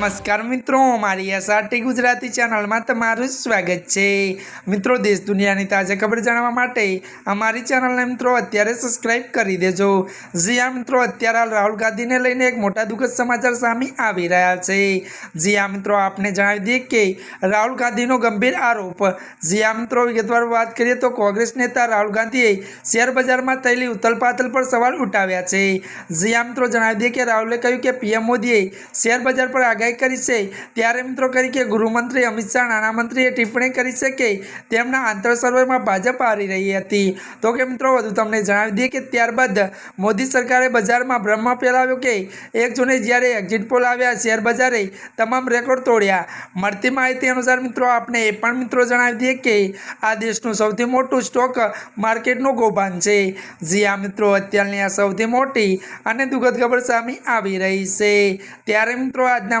નમસ્કાર મિત્રો, મારી એસઆરટી ગુજરાતી ચેનલમાં તમારું સ્વાગત છે. મિત્રો, દેશ દુનિયાની તાજા ખબર જાણવા માટે અમારી ચેનલને મિત્રો અત્યારે સબસ્ક્રાઇબ કરી દેજો. જી આ મિત્રો, અત્યારે રાહુલ ગાંધીને લઈને એક મોટા દુઃખદ સમાચાર સામે આવી રહ્યા છે. જી આ મિત્રો, આપને જણાવી દઈએ કે રાહુલ ગાંધીનો ગંભીર આરોપ. જી આ મિત્રો, વિગતવાર વાત કરીએ તો કોંગ્રેસ નેતા રાહુલ ગાંધીએ શેર બજારમાં થયેલી ઉથલપાથલ પર સવાલ ઉઠાવ્યા છે. જી આ મિત્રો, જણાવી દઈએ કે રાહુલે કહ્યું કે પીએમ મોદીએ શેર બજાર પર આગાહી કરી છે. ત્યારે મિત્રો કરી કે ગૃહમંત્રી અમિત શાહ, નાણામંત્રીએ ટિપ્પણી કરી છે કે તેમના આંતર સર્વેમાં ભાજપ હારી રહી હતી. તો કે મિત્રો વધુ તમને જણાવી દઈએ કે ત્યારબાદ મોદી સરકારે બજારમાં ભ્રમ ફેલાવ્યો કે એક જૂને જ્યારે એક્ઝિટ પોલ આવ્યા શેર બજારે તમામ રેકોર્ડ તોડ્યા. મળતી માહિતી અનુસાર મિત્રો આપણે એ પણ મિત્રો જણાવી દઈએ કે આ દેશનું સૌથી મોટું સ્ટોક માર્કેટનું ગોભાન છે. જી આ મિત્રો, અત્યારની આ સૌથી મોટી અને દુઃખદ ખબર સામે આવી રહી છે. ત્યારે મિત્રો આજના